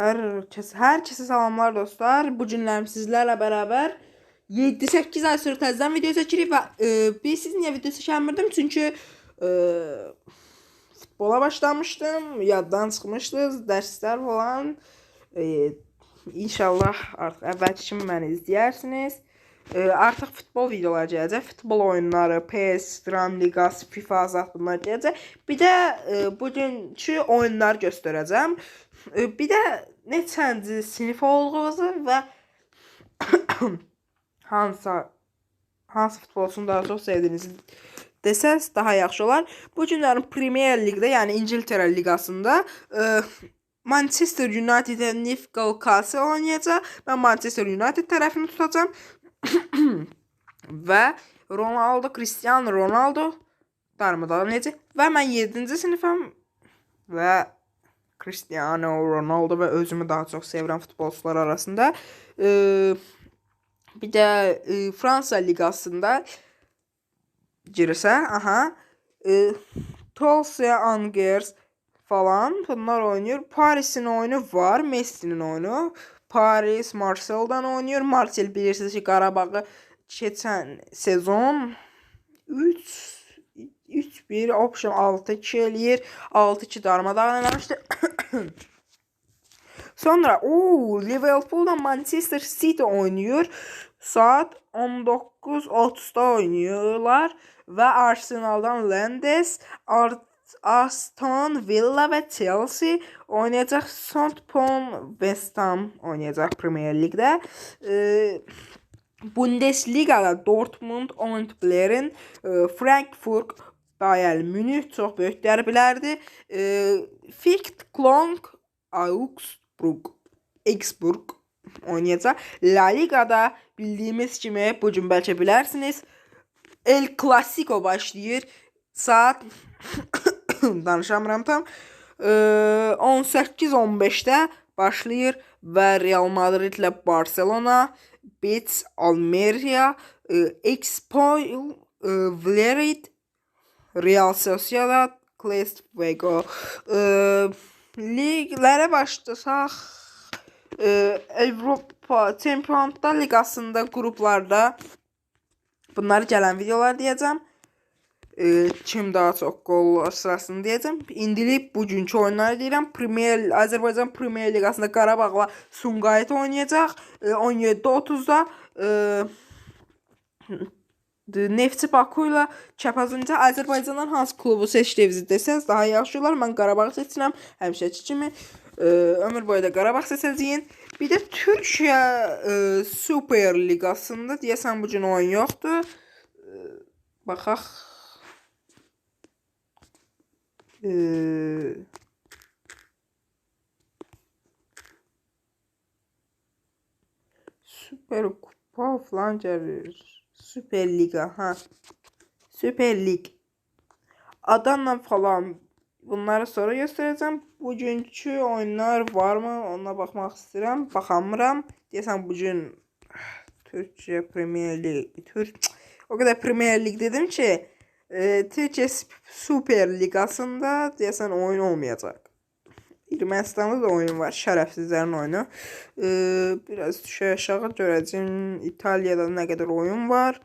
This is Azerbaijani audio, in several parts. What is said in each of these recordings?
Herkes, herkese salamlar dostlar. Bu günlerim sizlerle beraber 7-8 ay sonra təzədən video çəkirik və e, biz siz niyə video çəkmirdim? Çünki e, futbola başlamışdım, yaddan çıxmışdı, dərslər falan. E, inşallah artıq əvvəlki kimi məni izləyərsiniz. E, artıq futbol videoları gələcək. Futbol oyunları, PS, Dram Ligası, FIFA azad bunlar gələcək. Bir də e, bugünkü oyunlar göstərəcəm. E, bir də neçənci sinif olduğunuzu və hansı hansı futbolçunu daha çox sevdiyinizi desəz daha yaxşı olar. Bu günlərin Premier Liqdə, yəni İngiltərə liqasında e, Manchester United-ə Newcastle oynayacaq. Mən Manchester United tərəfini tutacağam. və Ronaldo, Cristiano Ronaldo darmadağın edəcək. Və mən 7-ci sinifəm və Cristiano Ronaldo və özümü daha çox sevirəm futbolçular arasında. Ee, bir də e, Fransa liqasında girsə, aha, e, Tulsa Angers falan bunlar oynayır. Paris'in oyunu var, Messi'nin oyunu. Paris Marseille'dan oynayır. Marseille bilirsiniz ki, Qarabağı keçən sezon 3 3-1 option 6-2 eləyir. 6-2 darmadağın eləmişdi. Sonra o Liverpool'la Manchester City oynuyor. Saat 19.30'da oynuyorlar ve Arsenal'dan Lendes, Ar Aston Villa ve Chelsea oynayacak. Southampton, West Ham oynayacak Premier Lig'de. Ee, Bundesliga'da Dortmund, Old Blair'in, e, Frankfurt, Bayern Münih çox böyük dərbilərdir. E, Ficht, Klong, Augsburg, Augsburg oynayacaq. La Liga'da bildiyimiz kimi bu gün bəlkə bilərsiniz. El Clasico başlayır. Saat danışamıram tam. E, 18-15-də başlayır və Real Madrid ilə Barcelona, Betis, Almeria, Expoil, Vlerid, Real Sociedad, Clash Vego. Liglərə başlasaq, Avropa Çempionatlar Liqasında qruplarda bunları gələn videolar deyəcəm. E, kim daha çox qol sırasını deyəcəm. İndilik bugünkü oyunları deyirəm. Premier Azərbaycan Premier Liqasında Qarabağla Sumqayıt oynayacaq. E, 17:30-da e, Neftçi Baku ilə Kəpəzində Azərbaycandan hansı klubu seçdiyinizi desəz daha yaxşı olar. Mən Qarabağı seçirəm. Həmişəki kimi e, ömür boyu da Qarabağ seçəcəyim. Bir də Türkiyə e, Super Liqasında deyəsən bu gün oyun yoxdur. E, baxaq. E, Süper Kupa falan gəlir. Süper Liga ha. Süper Lig. Adamla falan bunları sonra göstereceğim. Bugünkü oyunlar var mı? Ona bakmak istedim. Bakamıram. Deyəsən bugün Türkiye Premier Lig. Türk o kadar Premier Lig dedim ki e, Türkiye Süper Ligasında deyəsən oyun olmayacak. Ermənistanda da oyun var. Şərəfsizlərin oyunu. Ee, biraz düşə aşağı görəcəm. İtaliyada nə qədər oyun var.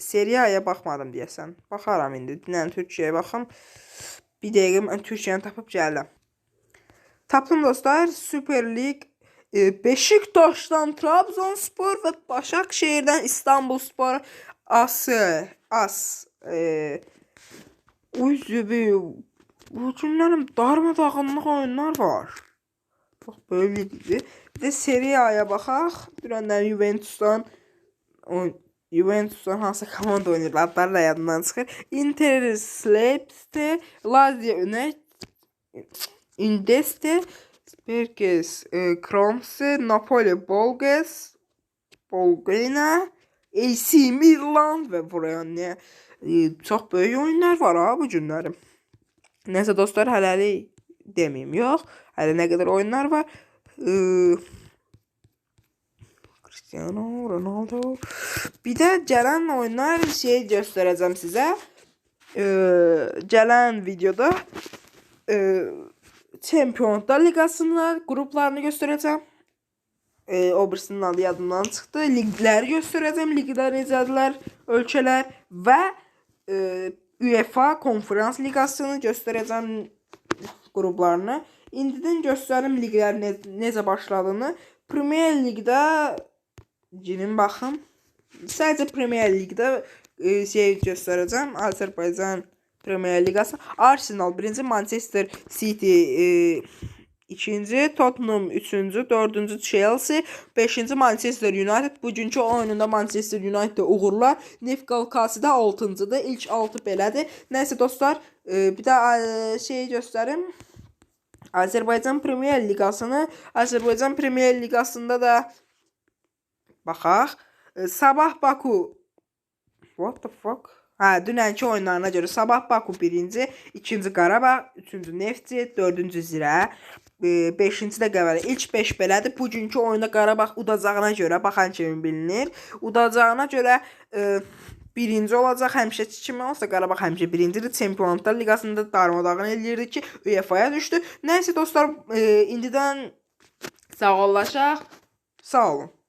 Seriyaya baxmadım deyəsən. Baxaram indi. Dinən Türkiyəyə baxım. Bir dəqiqə mən Türkiyəni tapıb gəlirəm. Tapdım dostlar. Süper Lig e, Beşiktaş'tan Trabzonspor ve Başakşehir'den İstanbulspor Ası As e, Uyzubi bu günlərim darmadağınlıq oyunlar var. Çox böyle gibi. Bir də Serie A-ya baxaq. Bir öndən Juventus'dan Juventus'dan hansı komanda oynayır? Adları da yadımdan çıxır. Inter Slepste, Lazio Üne, Indeste, Berges, e, Kromse, Napoli Bolges, Bolgrina, AC Milan və buraya nə e, çox böyük oyunlar var ha bu günlərim. Neyse dostlar hələlik demeyeyim yok. Hələ nə qədər oyunlar var. Cristiano Ronaldo. Bir də gələn oyunlar şey göstərəcəm sizə. Ee, gələn videoda e, Çempionlar Liqasını qruplarını göstərəcəm. E, o birisinin adı yadımdan çıxdı. Liqləri göstərəcəm. Liqlər necədirlər, ölkələr və e, UEFA Konferans Liqasını göstərəcəm qruplarını. İndidən göstərim liqlərin ne necə başladığını. Premier Liqdə cinin baxım. Sadəcə Premier Liqdə e, şey göstərəcəm. Azərbaycan Premier Liqası. Arsenal birinci, Manchester City e, ikinci, Tottenham üçüncü, dördüncü Chelsea, beşinci Manchester United. Bugünkü oyununda Manchester United uğurlar. Nefqalkası da altıncıdır. İlk altı belədir. Nəysə dostlar, e, bir də e, şey göstərim. Azərbaycan Premier Liqasını, Azərbaycan Premier Liqasında da baxaq. E, Sabah Baku What the fuck? Hə, dünənki oyunlarına görə Sabah Baku birinci, ikinci Qarabağ, üçüncü Neftçi, dördüncü Zirə, e, beşinci də Qəbələ. İlk 5 belədir. Bugünkü oyunda Qarabağ udacağına görə baxan kimi bilinir. Udacağına görə e, birinci olacaq. Həmişəki kimi olsa Qarabağ həmişə birincidir. Çempionlar Liqasında darmadağın eləyirdi ki, UEFA-ya düşdü. Nəysə dostlar, e, indidən sağollaşaq. Sağ olun.